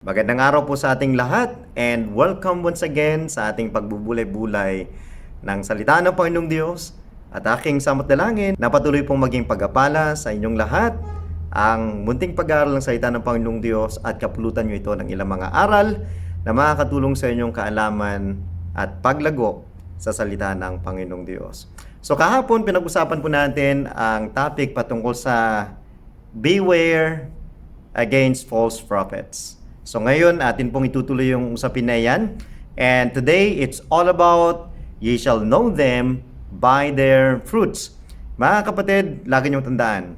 Magandang araw po sa ating lahat and welcome once again sa ating pagbubulay-bulay ng salita ng Panginoong Diyos at aking samot dalangin na patuloy pong maging pagapala sa inyong lahat ang munting pag-aaral ng salita ng Panginoong Diyos at kapulutan nyo ito ng ilang mga aral na makakatulong sa inyong kaalaman at paglago sa salita ng Panginoong Diyos. So kahapon pinag-usapan po natin ang topic patungkol sa Beware against false prophets. So ngayon, atin pong itutuloy yung usapin na yan. And today, it's all about, ye shall know them by their fruits. Mga kapatid, lagi niyong tandaan,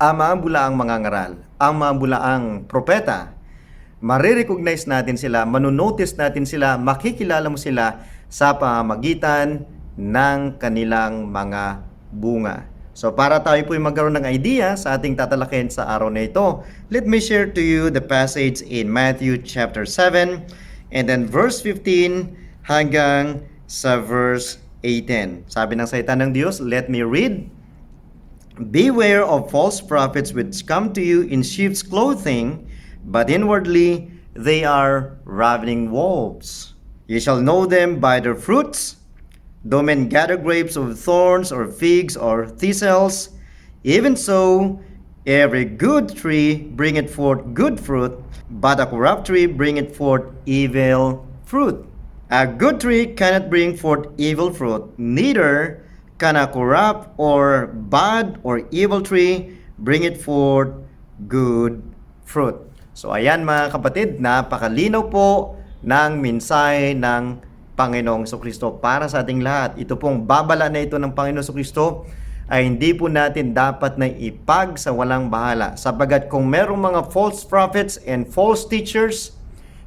ang mga bulaang mga ngaral, ang mga bulaang propeta, marirecognize natin sila, manunotice natin sila, makikilala mo sila sa pamamagitan ng kanilang mga bunga. So para tayo po magkaroon ng idea sa ating tatalakayin sa araw na ito, let me share to you the passage in Matthew chapter 7 and then verse 15 hanggang sa verse 18. Sabi ng salita ng Diyos, let me read. Beware of false prophets which come to you in sheep's clothing, but inwardly they are ravening wolves. Ye shall know them by their fruits. Do men gather grapes of thorns or figs or thistles? Even so, every good tree bringeth forth good fruit, but a corrupt tree bringeth forth evil fruit. A good tree cannot bring forth evil fruit, neither can a corrupt or bad or evil tree bring it forth good fruit. So ayan mga kapatid, napakalinaw po ng mensahe ng Panginoong Kristo para sa ating lahat. Ito pong babala na ito ng Panginoong Kristo ay hindi po natin dapat na ipag sa walang bahala. Sapagat kung merong mga false prophets and false teachers,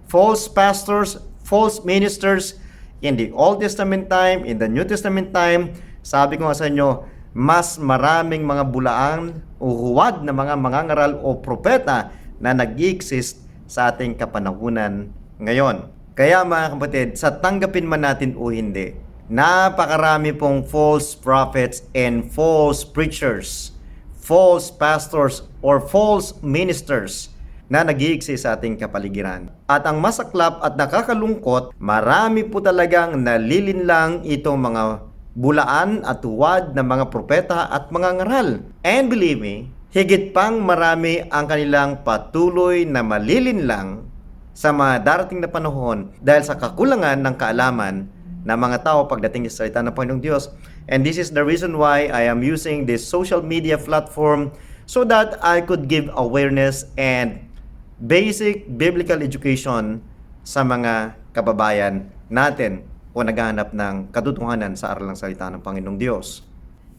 false pastors, false ministers in the Old Testament time, in the New Testament time, sabi ko nga sa inyo, mas maraming mga bulaan o huwad na mga mangangaral o propeta na nag-exist sa ating kapanahunan ngayon. Kaya mga kapatid, sa tanggapin man natin o hindi, napakarami pong false prophets and false preachers, false pastors, or false ministers na nag sa ating kapaligiran. At ang masaklap at nakakalungkot, marami po talagang nalilinlang itong mga bulaan at tuwad ng mga propeta at mga ngaral. And believe me, higit pang marami ang kanilang patuloy na malilinlang sa mga darating na panahon dahil sa kakulangan ng kaalaman ng mga tao pagdating sa salita ng Panginoong Diyos. And this is the reason why I am using this social media platform so that I could give awareness and basic biblical education sa mga kababayan natin o naghahanap ng katotohanan sa aral ng salita ng Panginoong Diyos.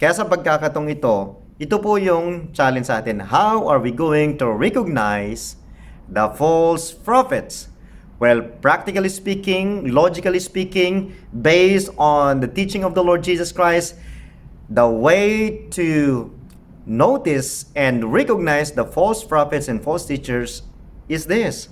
Kaya sa pagkakatong ito, ito po yung challenge sa atin. How are we going to recognize the false prophets? Well, practically speaking, logically speaking, based on the teaching of the Lord Jesus Christ, the way to notice and recognize the false prophets and false teachers is this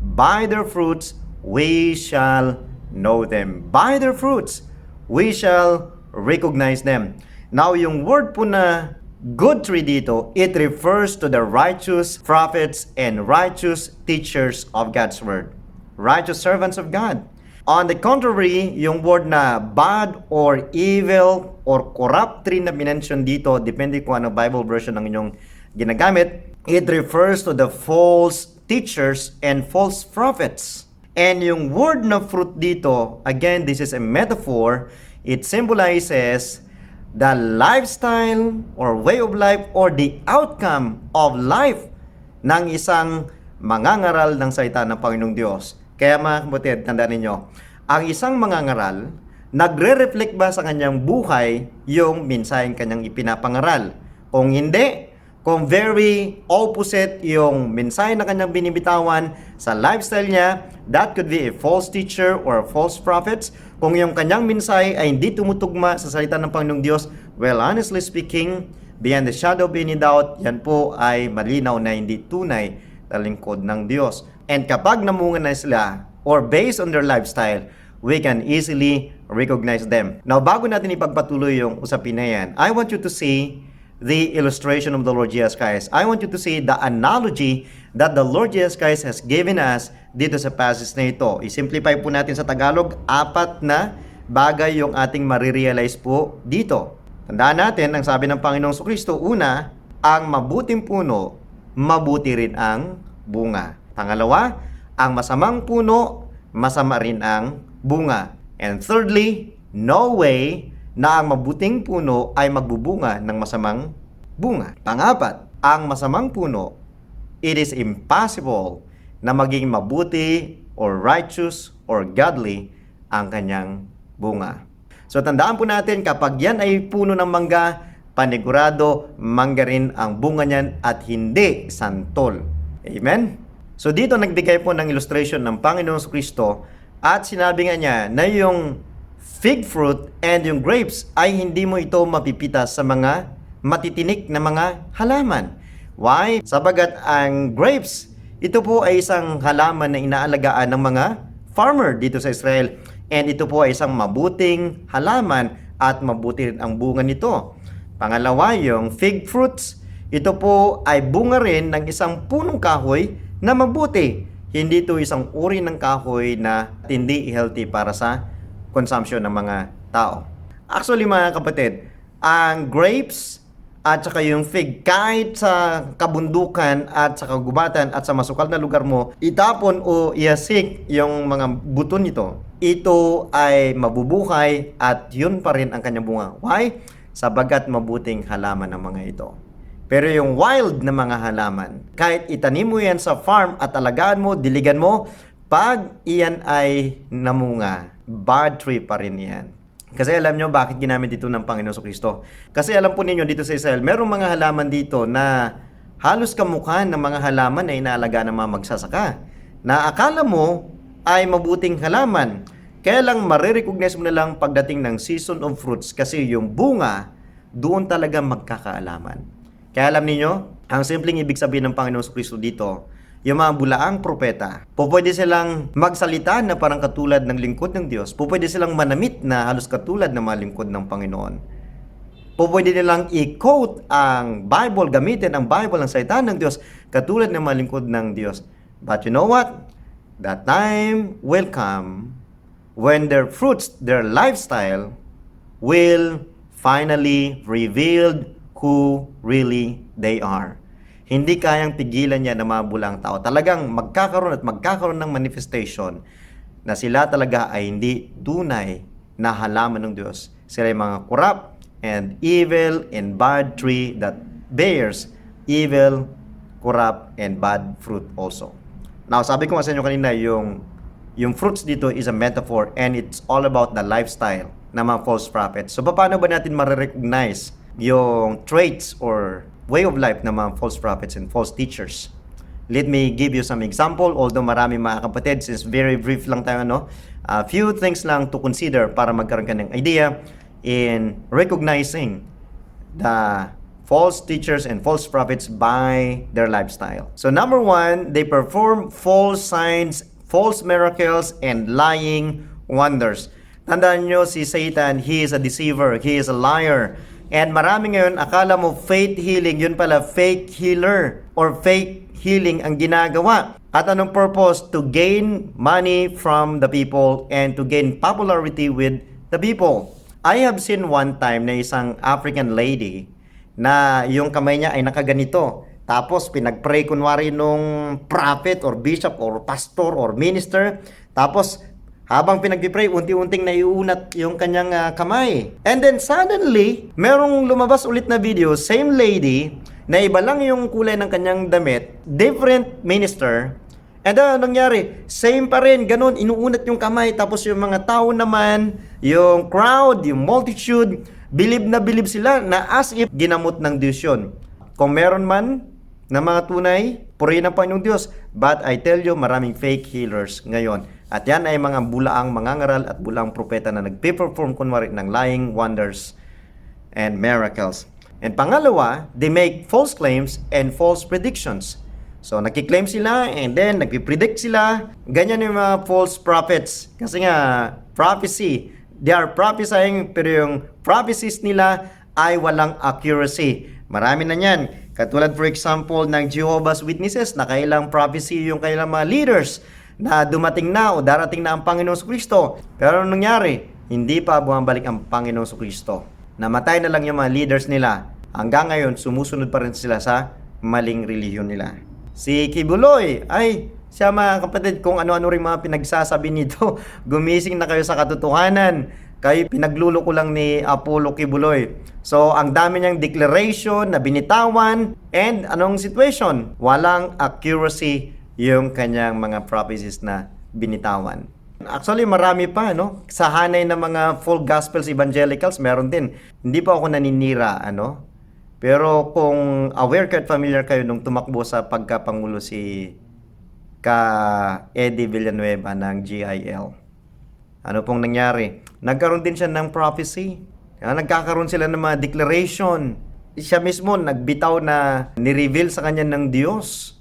By their fruits we shall know them. By their fruits we shall recognize them. Now, yung word po na good tree dito, it refers to the righteous prophets and righteous teachers of God's word. Righteous servants of God. On the contrary, yung word na bad or evil or corrupt tree na minention dito, depende kung ano Bible version ang inyong ginagamit, it refers to the false teachers and false prophets. And yung word na fruit dito, again, this is a metaphor. It symbolizes the lifestyle or way of life or the outcome of life ng isang mangangaral ng salita ng Panginoong Diyos. Kaya mga kapatid, tandaan ninyo, ang isang mangangaral, nagre-reflect ba sa kanyang buhay yung mensaheng kanyang ipinapangaral? Kung hindi, kung very opposite yung mensahe na kanyang binibitawan sa lifestyle niya, that could be a false teacher or a false prophet. Kung yung kanyang mensahe ay hindi tumutugma sa salita ng Panginoong Diyos, well, honestly speaking, beyond the shadow of any doubt, yan po ay malinaw na hindi tunay na lingkod ng Diyos. And kapag namunga na sila, or based on their lifestyle, we can easily recognize them. Now, bago natin ipagpatuloy yung usapin na yan, I want you to see the illustration of the Lord Jesus Christ. I want you to see the analogy that the Lord Jesus Christ has given us dito sa passage na ito. I-simplify po natin sa Tagalog, apat na bagay yung ating marirealize po dito. Tandaan natin, ang sabi ng Panginoong Kristo, una, ang mabuting puno, mabuti rin ang bunga. Pangalawa, ang masamang puno, masama rin ang bunga. And thirdly, no way na ang mabuting puno ay magbubunga ng masamang bunga. Pangapat, ang masamang puno, it is impossible na maging mabuti or righteous or godly ang kanyang bunga. So tandaan po natin kapag yan ay puno ng mangga, panigurado, mangga rin ang bunga niyan at hindi santol. Amen? So dito nagbigay po ng illustration ng Panginoon Kristo at sinabi nga niya na yung fig fruit and yung grapes ay hindi mo ito mapipita sa mga matitinik na mga halaman. Why? Sabagat ang grapes, ito po ay isang halaman na inaalagaan ng mga farmer dito sa Israel. And ito po ay isang mabuting halaman at mabuti rin ang bunga nito. Pangalawa, yung fig fruits. Ito po ay bunga rin ng isang punong kahoy na mabuti. Hindi ito isang uri ng kahoy na hindi healthy para sa consumption ng mga tao. Actually mga kapatid, ang grapes at saka yung fig, kahit sa kabundukan at sa kagubatan at sa masukal na lugar mo, itapon o iasik yung mga buto nito, ito ay mabubuhay at yun pa rin ang kanyang bunga. Why? Sabagat mabuting halaman ang mga ito. Pero yung wild na mga halaman, kahit itanim mo yan sa farm at alagaan mo, diligan mo, pag iyan ay namunga, bad tree pa rin yan. Kasi alam nyo bakit ginamit dito ng Panginoon Kristo. Kasi alam po ninyo dito sa Israel, merong mga halaman dito na halos kamukha ng mga halaman na inaalaga ng mga magsasaka. Na akala mo ay mabuting halaman. Kaya lang marirecognize mo na lang pagdating ng season of fruits kasi yung bunga doon talaga magkakaalaman. Kaya alam ninyo, ang simpleng ibig sabihin ng Panginoon Kristo dito, yung mga bulaang propeta, po pwede silang magsalita na parang katulad ng lingkod ng Diyos. Po pwede silang manamit na halos katulad ng mga lingkod ng Panginoon. Po pwede nilang i-quote ang Bible, gamitin ang Bible, ang salita ng Diyos, katulad ng mga lingkod ng Diyos. But you know what? That time will come when their fruits, their lifestyle, will finally revealed who really they are. Hindi kayang pigilan niya ng mga bulang tao. Talagang magkakaroon at magkakaroon ng manifestation na sila talaga ay hindi tunay na halaman ng Diyos. Sila ay mga corrupt and evil and bad tree that bears evil, corrupt, and bad fruit also. Now, sabi ko nga sa inyo kanina, yung, yung fruits dito is a metaphor and it's all about the lifestyle ng mga false prophets. So, paano ba natin marirecognize yung traits or way of life ng mga false prophets and false teachers? Let me give you some example, although marami mga kapatid, since very brief lang tayo, no? A few things lang to consider para magkaroon ka ng idea in recognizing the false teachers and false prophets by their lifestyle. So number one, they perform false signs, false miracles, and lying wonders. Tandaan nyo si Satan, he is a deceiver, he is a liar. And marami ngayon, akala mo faith healing, yun pala fake healer or fake healing ang ginagawa. At anong purpose? To gain money from the people and to gain popularity with the people. I have seen one time na isang African lady na yung kamay niya ay nakaganito. Tapos pinagpray kunwari nung prophet or bishop or pastor or minister. Tapos habang pinagpipray, unti-unting naiunat yung kanyang ah, kamay. And then suddenly, merong lumabas ulit na video, same lady, na iba lang yung kulay ng kanyang damit, different minister, And then, anong nangyari? Same pa rin, ganun, inuunat yung kamay, tapos yung mga tao naman, yung crowd, yung multitude, bilib na bilib sila na as if ginamot ng Diyos yun. Kung meron man na mga tunay, purihin ang Panginoong Diyos. But I tell you, maraming fake healers ngayon. At yan ay mga bulaang mangangaral at bulaang propeta na nagpe-perform kunwari ng lying wonders and miracles. And pangalawa, they make false claims and false predictions. So, nagkiklaim sila and then nagpipredict sila. Ganyan yung mga false prophets. Kasi nga, prophecy, they are prophesying pero yung prophecies nila ay walang accuracy. Marami na yan. Katulad for example ng Jehovah's Witnesses na kailang prophecy yung kailang mga leaders na dumating na o darating na ang Panginoong Kristo. Pero anong nangyari? Hindi pa bumabalik ang Panginoong Kristo. Namatay na lang yung mga leaders nila. Hanggang ngayon, sumusunod pa rin sila sa maling relihiyon nila. Si Kibuloy, ay, siya mga kapatid, kung ano-ano rin mga pinagsasabi nito, gumising na kayo sa katotohanan. Kayo pinagluloko lang ni Apollo Kibuloy. So, ang dami niyang declaration na binitawan and anong situation? Walang accuracy yung kanyang mga prophecies na binitawan. Actually, marami pa, no? Sa hanay ng mga full gospels evangelicals, meron din. Hindi pa ako naninira, ano? Pero kung aware kayo at familiar kayo nung tumakbo sa pagkapangulo si ka Eddie Villanueva ng GIL. Ano pong nangyari? Nagkaroon din siya ng prophecy. Ah, Nagkakaroon sila ng mga declaration. Siya mismo nagbitaw na ni-reveal sa kanya ng Diyos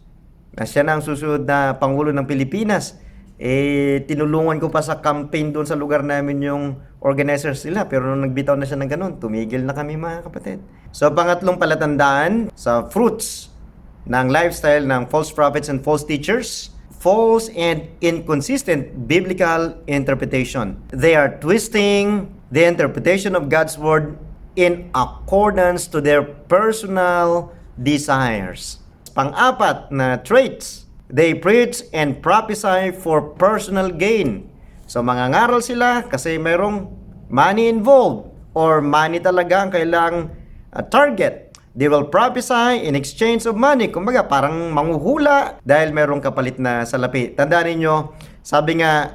na siya na ang susunod na Pangulo ng Pilipinas. Eh, tinulungan ko pa sa campaign doon sa lugar namin yung organizers nila. Pero nung nagbitaw na siya ng ganun, tumigil na kami mga kapatid. So, pangatlong palatandaan sa fruits ng lifestyle ng false prophets and false teachers, false and inconsistent biblical interpretation. They are twisting the interpretation of God's word in accordance to their personal desires. Pang-apat na traits, they preach and prophesy for personal gain. So mangangaral sila kasi mayroong money involved or money talaga ang kailang uh, target. They will prophesy in exchange of money. Kumbaga, parang manguhula dahil merong kapalit na salapi. Tandaan ninyo, sabi nga,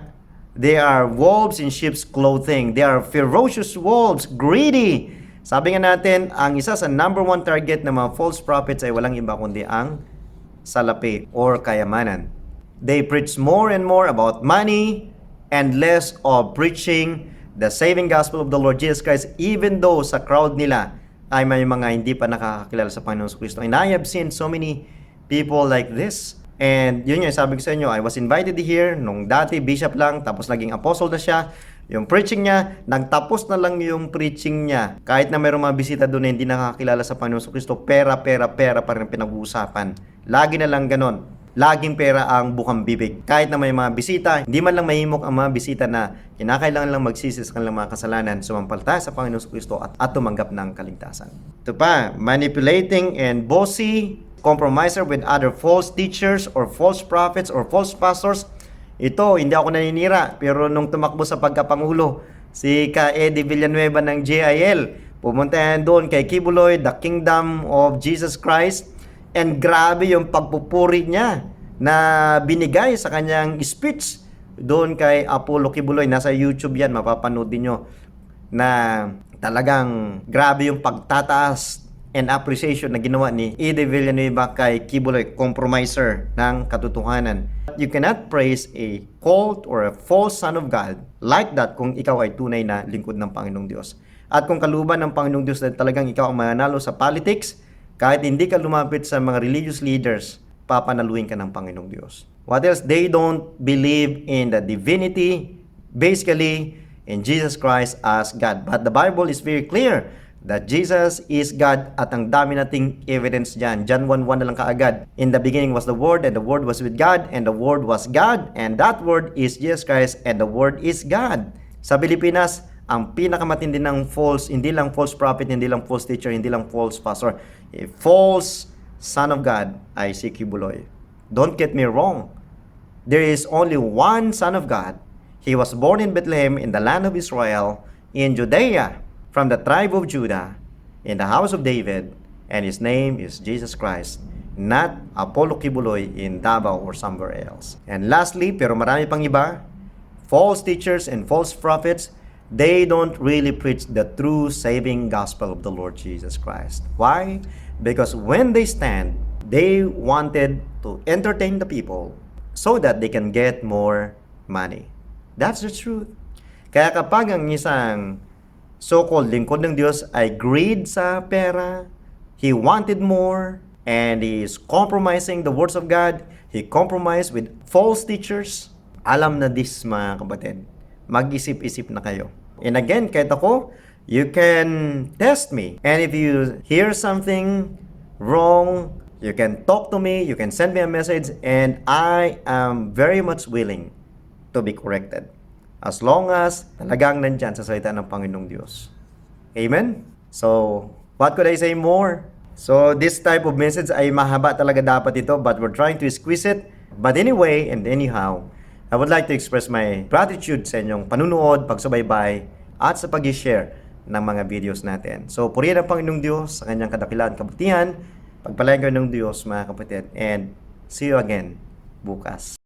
they are wolves in sheep's clothing. They are ferocious wolves, greedy. Sabi nga natin, ang isa sa number one target ng mga false prophets ay walang iba kundi ang salapi or kayamanan. They preach more and more about money and less of preaching the saving gospel of the Lord Jesus Christ even though sa crowd nila ay may mga hindi pa nakakakilala sa Panginoon Kristo. And I have seen so many people like this. And yun yung sabi ko sa inyo, I was invited here nung dati bishop lang, tapos naging apostle na siya. Yung preaching niya, nagtapos na lang yung preaching niya. Kahit na mayroong mga bisita doon na hindi nakakilala sa Panginoon Kristo, pera, pera, pera pa rin pinag-uusapan. Lagi na lang ganon. Laging pera ang bukang bibig. Kahit na may mga bisita, hindi man lang mahimok ang mga bisita na kinakailangan lang magsisi sa kanilang mga kasalanan, sumampalta sa Panginoon Kristo at, at tumanggap ng kaligtasan. Ito pa, manipulating and bossy, compromiser with other false teachers or false prophets or false pastors. Ito, hindi ako naninira, pero nung tumakbo sa pagkapangulo, si Ka Eddie Villanueva ng JIL, pumunta yan doon kay Kibuloy, the Kingdom of Jesus Christ, And grabe yung pagpupuri niya na binigay sa kanyang speech doon kay Apollo Kibuloy. Nasa YouTube yan, mapapanood din nyo na talagang grabe yung pagtataas and appreciation na ginawa ni Eddie Villanueva kay Kibuloy, compromiser ng katotohanan. You cannot praise a cult or a false son of God like that kung ikaw ay tunay na lingkod ng Panginoong Diyos. At kung kaluban ng Panginoong Diyos na talagang ikaw ang mananalo sa politics, kahit hindi ka lumapit sa mga religious leaders, papanaluin ka ng Panginoong Diyos. What else? They don't believe in the divinity, basically in Jesus Christ as God. But the Bible is very clear that Jesus is God at ang dami nating evidence dyan. John 1.1 na lang kaagad. In the beginning was the Word, and the Word was with God, and the Word was God, and that Word is Jesus Christ, and the Word is God. Sa Pilipinas, ang pinakamatindi ng false, hindi lang false prophet, hindi lang false teacher, hindi lang false pastor, a false son of God si Kibuloy. Don't get me wrong. There is only one son of God. He was born in Bethlehem in the land of Israel, in Judea, from the tribe of Judah, in the house of David, and his name is Jesus Christ, not Apollo Kibuloy in Davao or somewhere else. And lastly, pero marami pang iba, false teachers and false prophets, they don't really preach the true saving gospel of the Lord Jesus Christ. Why? Because when they stand, they wanted to entertain the people so that they can get more money. That's the truth. Kaya kapag ang isang so-called lingkod ng Diyos ay greed sa pera, he wanted more, and he is compromising the words of God, he compromised with false teachers, alam na this mga kapatid, mag-isip-isip na kayo. And again, kahit ako, you can test me. And if you hear something wrong, you can talk to me, you can send me a message, and I am very much willing to be corrected. As long as talagang nandyan sa salita ng Panginoong Diyos. Amen? So, what could I say more? So, this type of message ay mahaba talaga dapat ito, but we're trying to squeeze it. But anyway, and anyhow, I would like to express my gratitude sa inyong panunood, pagsubaybay, at sa pag-share ng mga videos natin. So, purihin ang Panginoong Diyos sa kanyang kadakilaan, kabutihan, pagpalayan kayo ng Diyos, mga kapatid, and see you again bukas.